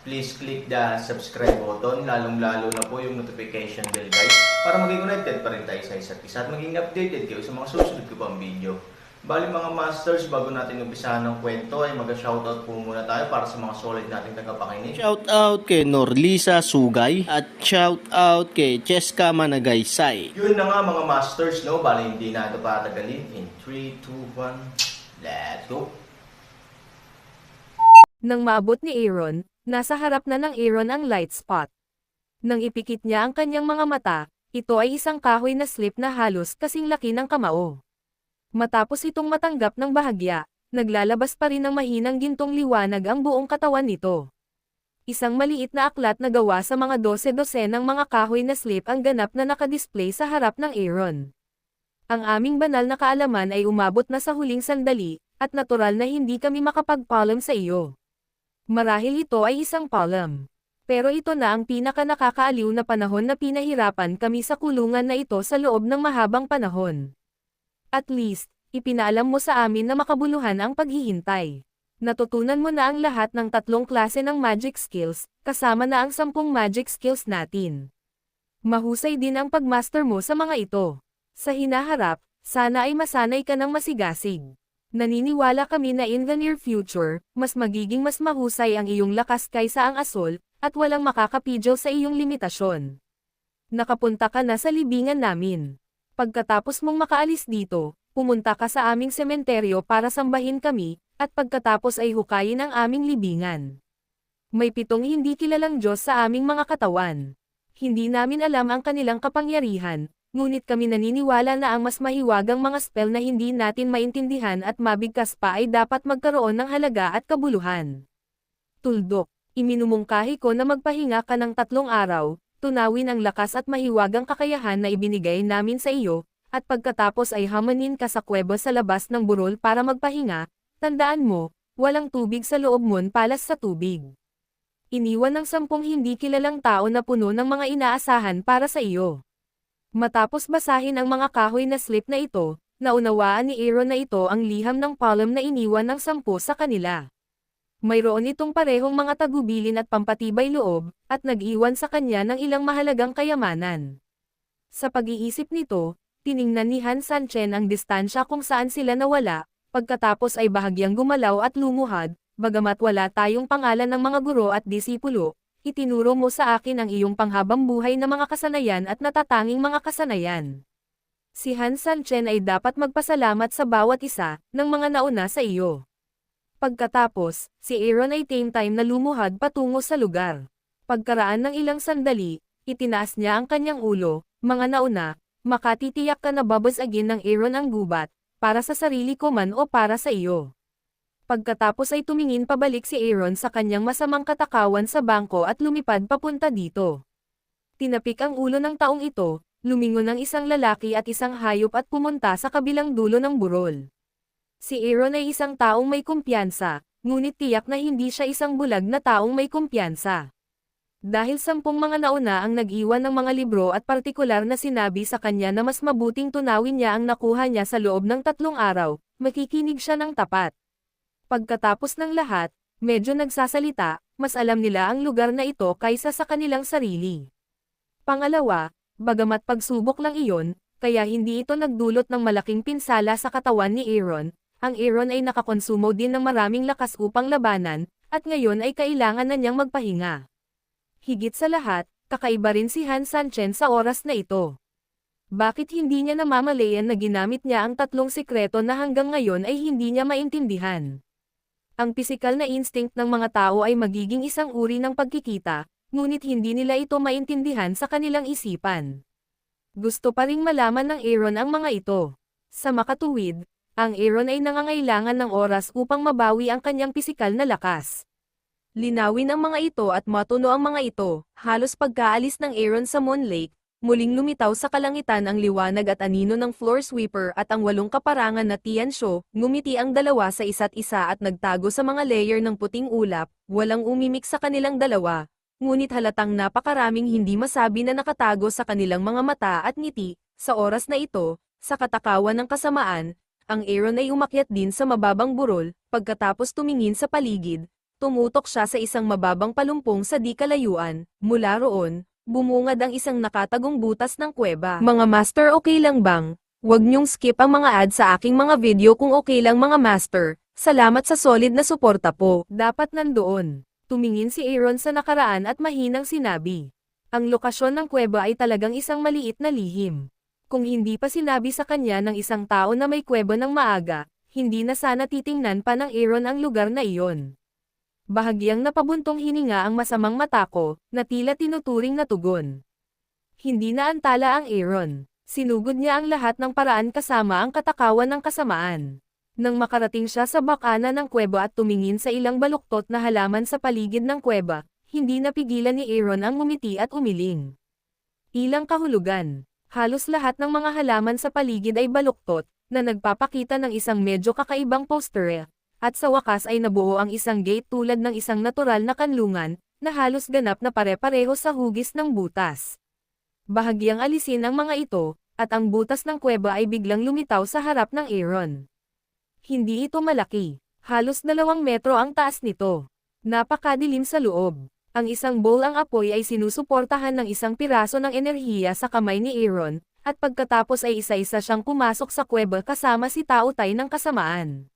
please click the subscribe button, lalong-lalo na po yung notification bell guys, para maging connected pa rin tayo sa isa't isa at maging updated kayo sa mga susunod ko pang video. Bali mga masters, bago natin umpisahan ng kwento ay mag-shoutout po muna tayo para sa mga solid nating tagapakinig. Shout out kay Norlisa Sugay at shout out kay Cheska Managaysay. Yun na nga mga masters, no? Bali hindi na ito patagalin. In 3, 2, 1, let's go! Nang maabot ni Aaron, nasa harap na ng Aaron ang light spot. Nang ipikit niya ang kanyang mga mata, ito ay isang kahoy na slip na halos kasing laki ng kamao. Matapos itong matanggap ng bahagya, naglalabas pa rin ng mahinang gintong liwanag ang buong katawan nito. Isang maliit na aklat na gawa sa mga dose-dose ng mga kahoy na slip ang ganap na nakadisplay sa harap ng Aaron. Ang aming banal na kaalaman ay umabot na sa huling sandali, at natural na hindi kami makapag-palm sa iyo. Marahil ito ay isang palm. Pero ito na ang pinaka nakakaaliw na panahon na pinahirapan kami sa kulungan na ito sa loob ng mahabang panahon. At least, ipinaalam mo sa amin na makabuluhan ang paghihintay. Natutunan mo na ang lahat ng tatlong klase ng magic skills, kasama na ang sampung magic skills natin. Mahusay din ang pagmaster mo sa mga ito. Sa hinaharap, sana ay masanay ka ng masigasig. Naniniwala kami na in the near future, mas magiging mas mahusay ang iyong lakas kaysa ang asol, at walang makakapidyo sa iyong limitasyon. Nakapunta ka na sa libingan namin. Pagkatapos mong makaalis dito, pumunta ka sa aming sementeryo para sambahin kami, at pagkatapos ay hukayin ang aming libingan. May pitong hindi kilalang Diyos sa aming mga katawan. Hindi namin alam ang kanilang kapangyarihan, ngunit kami naniniwala na ang mas mahiwagang mga spell na hindi natin maintindihan at mabigkas pa ay dapat magkaroon ng halaga at kabuluhan. Tuldok, iminumungkahi ko na magpahinga ka ng tatlong araw, tunawin ang lakas at mahiwagang kakayahan na ibinigay namin sa iyo, at pagkatapos ay hamanin ka sa kweba sa labas ng burol para magpahinga, tandaan mo, walang tubig sa loob mon palas sa tubig. Iniwan ng sampung hindi kilalang tao na puno ng mga inaasahan para sa iyo. Matapos basahin ang mga kahoy na slip na ito, naunawaan ni Aaron na ito ang liham ng palm na iniwan ng sampu sa kanila. Mayroon itong parehong mga tagubilin at pampatibay loob, at nag-iwan sa kanya ng ilang mahalagang kayamanan. Sa pag-iisip nito, tiningnan ni Han Sanchen ang distansya kung saan sila nawala, pagkatapos ay bahagyang gumalaw at lumuhad, bagamat wala tayong pangalan ng mga guro at disipulo, itinuro mo sa akin ang iyong panghabang buhay na mga kasanayan at natatanging mga kasanayan. Si Han Sanchen ay dapat magpasalamat sa bawat isa ng mga nauna sa iyo. Pagkatapos, si Aaron ay tame time na lumuhad patungo sa lugar. Pagkaraan ng ilang sandali, itinaas niya ang kanyang ulo, mga nauna, makatitiyak ka na babasagin ng Aaron ang gubat, para sa sarili ko man o para sa iyo. Pagkatapos ay tumingin pabalik si Aaron sa kanyang masamang katakawan sa bangko at lumipad papunta dito. Tinapik ang ulo ng taong ito, lumingon ang isang lalaki at isang hayop at pumunta sa kabilang dulo ng burol. Si Aaron ay isang taong may kumpiyansa, ngunit tiyak na hindi siya isang bulag na taong may kumpiyansa. Dahil sampung mga nauna ang nag-iwan ng mga libro at partikular na sinabi sa kanya na mas mabuting tunawin niya ang nakuha niya sa loob ng tatlong araw, makikinig siya ng tapat. Pagkatapos ng lahat, medyo nagsasalita, mas alam nila ang lugar na ito kaysa sa kanilang sarili. Pangalawa, bagamat pagsubok lang iyon, kaya hindi ito nagdulot ng malaking pinsala sa katawan ni Aaron, ang Aaron ay nakakonsumo din ng maraming lakas upang labanan, at ngayon ay kailangan na niyang magpahinga. Higit sa lahat, kakaiba rin si Han Sanchen sa oras na ito. Bakit hindi niya namamalayan na ginamit niya ang tatlong sikreto na hanggang ngayon ay hindi niya maintindihan? Ang pisikal na instinct ng mga tao ay magiging isang uri ng pagkikita, ngunit hindi nila ito maintindihan sa kanilang isipan. Gusto pa ring malaman ng Aaron ang mga ito. Sa makatuwid, ang Aaron ay nangangailangan ng oras upang mabawi ang kanyang pisikal na lakas. Linawin ang mga ito at matuno ang mga ito, halos pagkaalis ng Aaron sa Moon Lake, muling lumitaw sa kalangitan ang liwanag at anino ng floor sweeper at ang walong kaparangan na Tiansho, ngumiti ang dalawa sa isa't isa at nagtago sa mga layer ng puting ulap, walang umimik sa kanilang dalawa, ngunit halatang napakaraming hindi masabi na nakatago sa kanilang mga mata at ngiti, sa oras na ito, sa katakawan ng kasamaan, ang Aaron ay umakyat din sa mababang burol, pagkatapos tumingin sa paligid, tumutok siya sa isang mababang palumpong sa di kalayuan, mula roon, bumungad ang isang nakatagong butas ng kuweba. Mga master okay lang bang? Huwag niyong skip ang mga ad sa aking mga video kung okay lang mga master. Salamat sa solid na suporta po. Dapat nandoon. Tumingin si Aaron sa nakaraan at mahinang sinabi. Ang lokasyon ng kuweba ay talagang isang maliit na lihim. Kung hindi pa sinabi sa kanya ng isang tao na may kuweba ng maaga, hindi na sana titingnan pa ng Aaron ang lugar na iyon. Bahagyang napabuntong hininga ang masamang mata ko, na tila tinuturing na tugon. Hindi na antala ang Aaron. Sinugod niya ang lahat ng paraan kasama ang katakawan ng kasamaan. Nang makarating siya sa bakana ng kuweba at tumingin sa ilang baluktot na halaman sa paligid ng kuweba, hindi napigilan ni Aaron ang ngumiti at umiling. Ilang kahulugan. Halos lahat ng mga halaman sa paligid ay baluktot, na nagpapakita ng isang medyo kakaibang poster, at sa wakas ay nabuo ang isang gate tulad ng isang natural na kanlungan, na halos ganap na pare-pareho sa hugis ng butas. Bahagyang alisin ang mga ito, at ang butas ng kuweba ay biglang lumitaw sa harap ng Aaron. Hindi ito malaki, halos dalawang metro ang taas nito. Napakadilim sa loob. Ang isang bowl ang apoy ay sinusuportahan ng isang piraso ng enerhiya sa kamay ni Aaron, at pagkatapos ay isa-isa siyang pumasok sa kuweba kasama si Tautay ng kasamaan.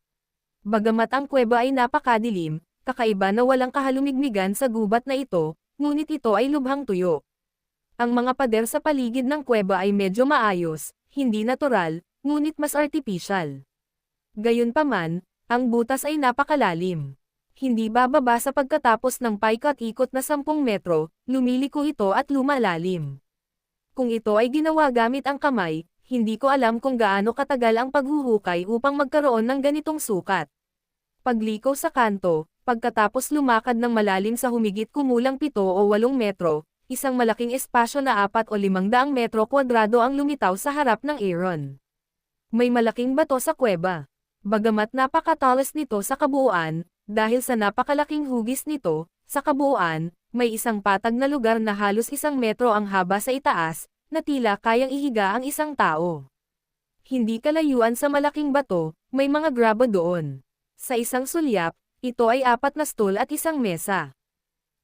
Bagamat ang kuweba ay napakadilim, kakaiba na walang kahalumigmigan sa gubat na ito, ngunit ito ay lubhang tuyo. Ang mga pader sa paligid ng kuweba ay medyo maayos, hindi natural, ngunit mas artificial. Gayunpaman, ang butas ay napakalalim. Hindi bababa sa pagkatapos ng paikat-ikot na 10 metro, lumiliko ito at lumalalim. Kung ito ay ginawa gamit ang kamay, hindi ko alam kung gaano katagal ang paghuhukay upang magkaroon ng ganitong sukat. Pagliko sa kanto, pagkatapos lumakad ng malalim sa humigit kumulang 7 o 8 metro, isang malaking espasyo na 4 o 500 metro kwadrado ang lumitaw sa harap ng Aaron. May malaking bato sa kuweba. Bagamat napakatalas nito sa kabuuan, dahil sa napakalaking hugis nito, sa kabuuan, may isang patag na lugar na halos isang metro ang haba sa itaas, na tila kayang ihiga ang isang tao. Hindi kalayuan sa malaking bato, may mga grabo doon. Sa isang sulyap, ito ay apat na stool at isang mesa.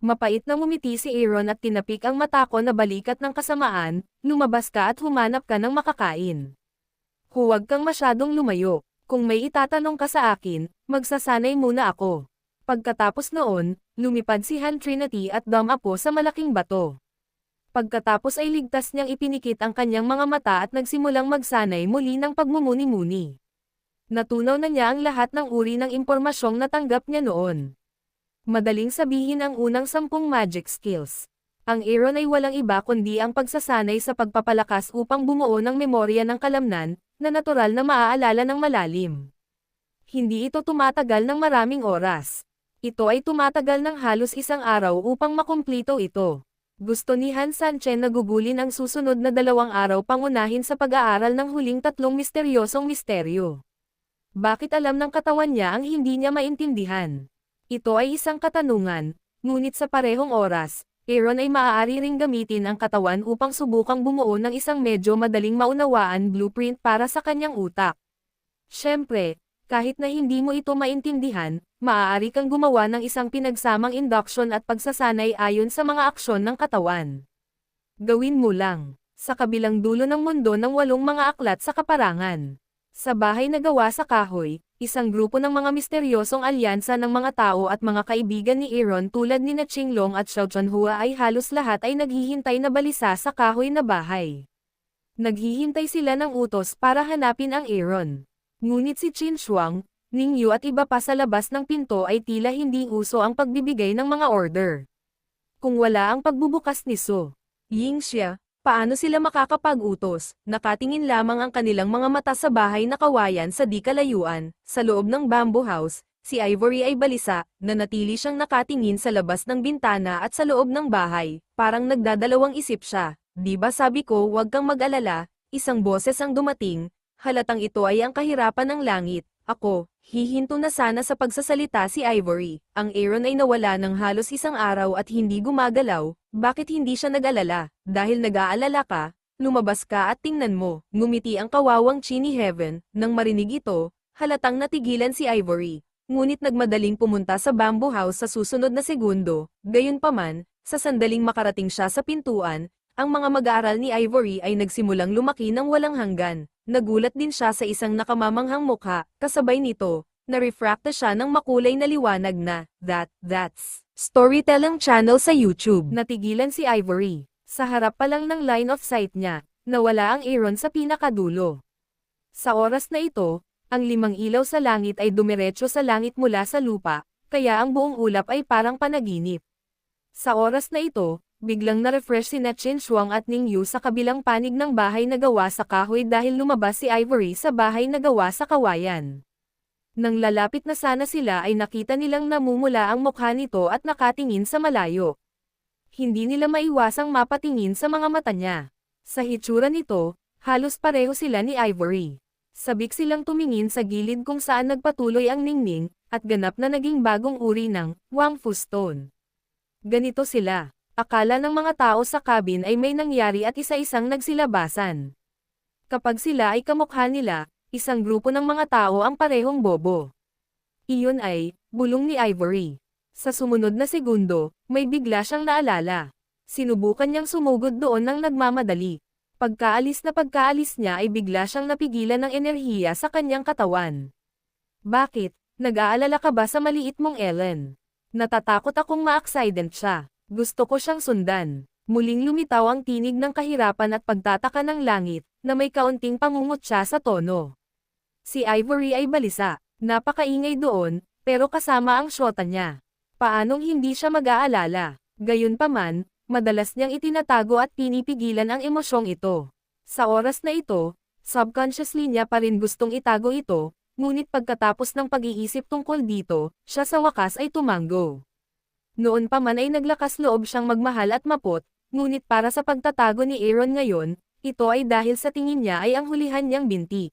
Mapait na ngumiti si Aaron at tinapik ang mata ko na balikat ng kasamaan, lumabas ka at humanap ka ng makakain. Huwag kang masyadong lumayo. Kung may itatanong ka sa akin, magsasanay muna ako. Pagkatapos noon, lumipad si Han Trinity at Dom Apo sa malaking bato. Pagkatapos ay ligtas niyang ipinikit ang kanyang mga mata at nagsimulang magsanay muli ng pagmumuni-muni. Natunaw na niya ang lahat ng uri ng impormasyong natanggap niya noon. Madaling sabihin ang unang sampung magic skills. Ang Aaron ay walang iba kundi ang pagsasanay sa pagpapalakas upang bumuo ng memorya ng kalamnan, na natural na maaalala ng malalim. Hindi ito tumatagal ng maraming oras. Ito ay tumatagal ng halos isang araw upang makumplito ito. Gusto ni Han Sanchen na gugulin ang susunod na dalawang araw pangunahin sa pag-aaral ng huling tatlong misteryosong misteryo. Bakit alam ng katawan niya ang hindi niya maintindihan? Ito ay isang katanungan, ngunit sa parehong oras, Aaron ay maaari ring gamitin ang katawan upang subukang bumuo ng isang medyo madaling maunawaan blueprint para sa kanyang utak. Siyempre, kahit na hindi mo ito maintindihan, maaari kang gumawa ng isang pinagsamang induction at pagsasanay ayon sa mga aksyon ng katawan. Gawin mo lang, sa kabilang dulo ng mundo ng walong mga aklat sa kaparangan. Sa bahay na gawa sa kahoy, isang grupo ng mga misteryosong alyansa ng mga tao at mga kaibigan ni Aaron tulad ni na Qinglong at Xiao Chunhua ay halos lahat ay naghihintay na balisa sa kahoy na bahay. Naghihintay sila ng utos para hanapin ang Aaron. Ngunit si Qin Shuang, Ning Yu at iba pa sa labas ng pinto ay tila hindi uso ang pagbibigay ng mga order. Kung wala ang pagbubukas ni Su Ying Xia, paano sila makakapag-utos? Nakatingin lamang ang kanilang mga mata sa bahay na kawayan sa di kalayuan, sa loob ng bamboo house, si Ivory ay balisa, na natili siyang nakatingin sa labas ng bintana at sa loob ng bahay, parang nagdadalawang isip siya. Di ba sabi ko huwag kang mag-alala, isang boses ang dumating, halatang ito ay ang kahirapan ng langit. Ako, hihinto na sana sa pagsasalita si Ivory. Ang Aaron ay nawala ng halos isang araw at hindi gumagalaw, bakit hindi siya nag-alala? Dahil nag-aalala ka, lumabas ka at tingnan mo. Ngumiti ang kawawang chi ni Heaven, nang marinig ito, halatang natigilan si Ivory. Ngunit nagmadaling pumunta sa bamboo house sa susunod na segundo, gayunpaman, sa sandaling makarating siya sa pintuan, ang mga mag-aaral ni Ivory ay nagsimulang lumaki ng walang hanggan. Nagulat din siya sa isang nakamamanghang mukha, kasabay nito, na-refracta siya ng makulay na liwanag na, that, that's, storytelling channel sa YouTube. Natigilan si Ivory. Sa harap pa lang ng line of sight niya, nawala ang Aaron sa pinakadulo. Sa oras na ito, ang limang ilaw sa langit ay dumiretso sa langit mula sa lupa, kaya ang buong ulap ay parang panaginip. Sa oras na ito, biglang na-refresh si Chen Shuang at Ning Yu sa kabilang panig ng bahay na gawa sa kahoy dahil lumabas si Ivory sa bahay na gawa sa kawayan. Nang lalapit na sana sila ay nakita nilang namumula ang mukha nito at nakatingin sa malayo. Hindi nila maiwasang mapatingin sa mga mata niya. Sa hitsura nito, halos pareho sila ni Ivory. Sabik silang tumingin sa gilid kung saan nagpatuloy ang ningning, at ganap na naging bagong uri ng Wang Fu Stone. Ganito sila. Akala ng mga tao sa cabin ay may nangyari at isa-isang nagsilabasan. Kapag sila ay kamukha nila, isang grupo ng mga tao ang parehong bobo. Iyon ay, bulong ni Ivory. Sa sumunod na segundo, may bigla siyang naalala. Sinubukan niyang sumugod doon ng nagmamadali. Pagkaalis na pagkaalis niya ay bigla siyang napigilan ng enerhiya sa kanyang katawan. Bakit? Nag-aalala ka ba sa maliit mong Ellen? Natatakot akong ma-accident siya. Gusto ko siyang sundan. Muling lumitaw ang tinig ng kahirapan at pagtataka ng langit, na may kaunting pangungot siya sa tono. Si Ivory ay balisa. Napakaingay doon, pero kasama ang syota niya. Paanong hindi siya mag-aalala? Gayunpaman, madalas niyang itinatago at pinipigilan ang emosyong ito. Sa oras na ito, subconsciously niya pa rin gustong itago ito, ngunit pagkatapos ng pag-iisip tungkol dito, siya sa wakas ay tumango. Noon pa man ay naglakas loob siyang magmahal at mapot, ngunit para sa pagtatago ni Aaron ngayon, ito ay dahil sa tingin niya ay ang hulihan niyang binti.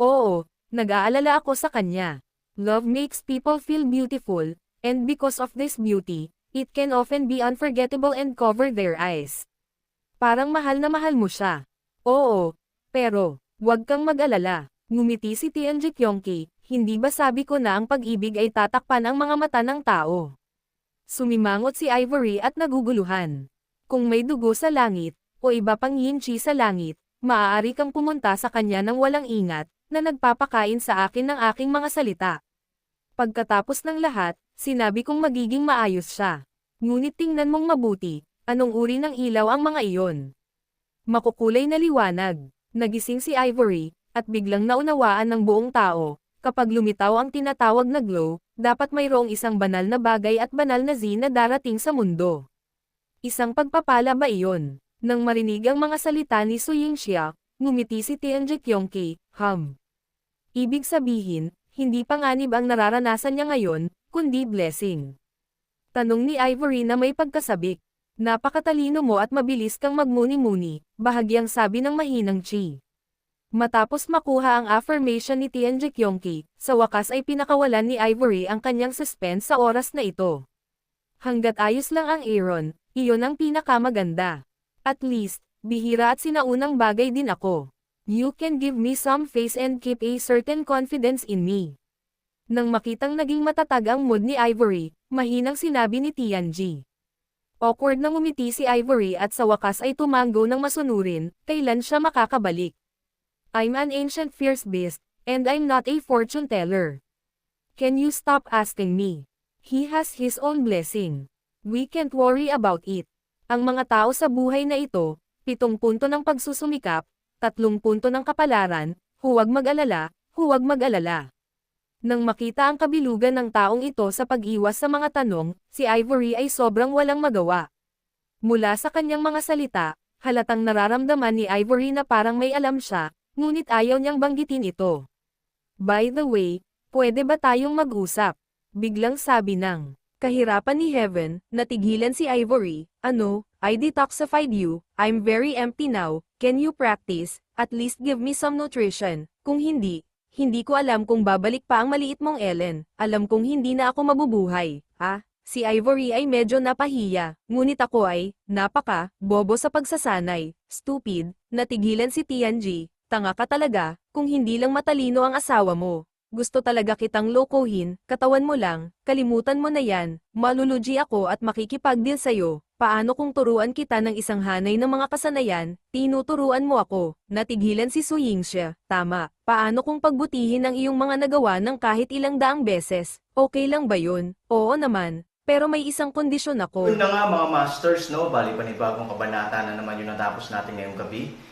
Oo, nag-aalala ako sa kanya. Love makes people feel beautiful, and because of this beauty, it can often be unforgettable and cover their eyes. Parang mahal na mahal mo siya. Oo, pero, huwag kang mag-alala. Ngumiti si Tianji Kyongki, hindi ba sabi ko na ang pag-ibig ay tatakpan ang mga mata ng tao? Sumimangot si Ivory at naguguluhan. Kung may dugo sa langit, o iba pang yinchi sa langit, maaari kang pumunta sa kanya ng walang ingat, na nagpapakain sa akin ng aking mga salita. Pagkatapos ng lahat, sinabi kong magiging maayos siya. Ngunit tingnan mong mabuti, anong uri ng ilaw ang mga iyon? Makukulay na liwanag. Nagising si Ivory, at biglang naunawaan ng buong tao, kapag lumitaw ang tinatawag na glow, dapat mayroong isang banal na bagay at banal na Z na darating sa mundo. Isang pagpapala ba iyon? Nang marinig ang mga salita ni Su Yingxia, ngumiti si Tianji Kyongki, hum. Ibig sabihin, hindi panganib ang nararanasan niya ngayon, kundi blessing. Tanong ni Ivory na may pagkasabik. Napakatalino mo at mabilis kang magmuni-muni, bahagyang sabi ng mahinang Chi. Matapos makuha ang affirmation ni Tianji Kyongki, sa wakas ay pinakawalan ni Ivory ang kanyang suspense sa oras na ito. Hanggat ayos lang ang Aaron, iyon ang pinakamaganda. At least, bihira at sinaunang bagay din ako. You can give me some face and keep a certain confidence in me. Nang makitang naging matatag ang mood ni Ivory, mahinang sinabi ni Tianji. Awkward na ngumiti si Ivory at sa wakas ay tumango ng masunurin, kailan siya makakabalik. I'm an ancient fierce beast, and I'm not a fortune teller. Can you stop asking me? He has his own blessing. We can't worry about it. Ang mga tao sa buhay na ito, pitong punto ng pagsusumikap, tatlong punto ng kapalaran, huwag mag-alala, huwag mag-alala. Nang makita ang kabilugan ng taong ito sa pag-iwas sa mga tanong, si Ivory ay sobrang walang magawa. Mula sa kanyang mga salita, halatang nararamdaman ni Ivory na parang may alam siya, ngunit ayaw niyang banggitin ito. By the way, Pwede ba tayong mag-usap? Biglang sabi ng kahirapan ni Heaven, natigilan si Ivory, ano, I detoxified you, I'm very empty now, can you practice, at least give me some nutrition, kung hindi, hindi ko alam kung babalik pa ang maliit mong Ellen, alam kong hindi na ako mabubuhay, ha? Si Ivory ay medyo napahiya, ngunit ako ay, napaka, bobo sa pagsasanay, stupid, natigilan si Tianji, tanga ka talaga, kung hindi lang matalino ang asawa mo. Gusto talaga kitang lokohin, katawan mo lang, kalimutan mo na yan, maluluji ako at makikipagdeal sa'yo. Paano kung turuan kita ng isang hanay ng mga kasanayan, tinuturuan mo ako, natigilan si Su Yingxia, tama, paano kung pagbutihin ang iyong mga nagawa ng kahit ilang daang beses, okay lang ba yun? Oo naman, pero may isang kondisyon ako. Yun na nga mga masters, no? Bali panibagong kabanata na naman yung natapos natin ngayong gabi.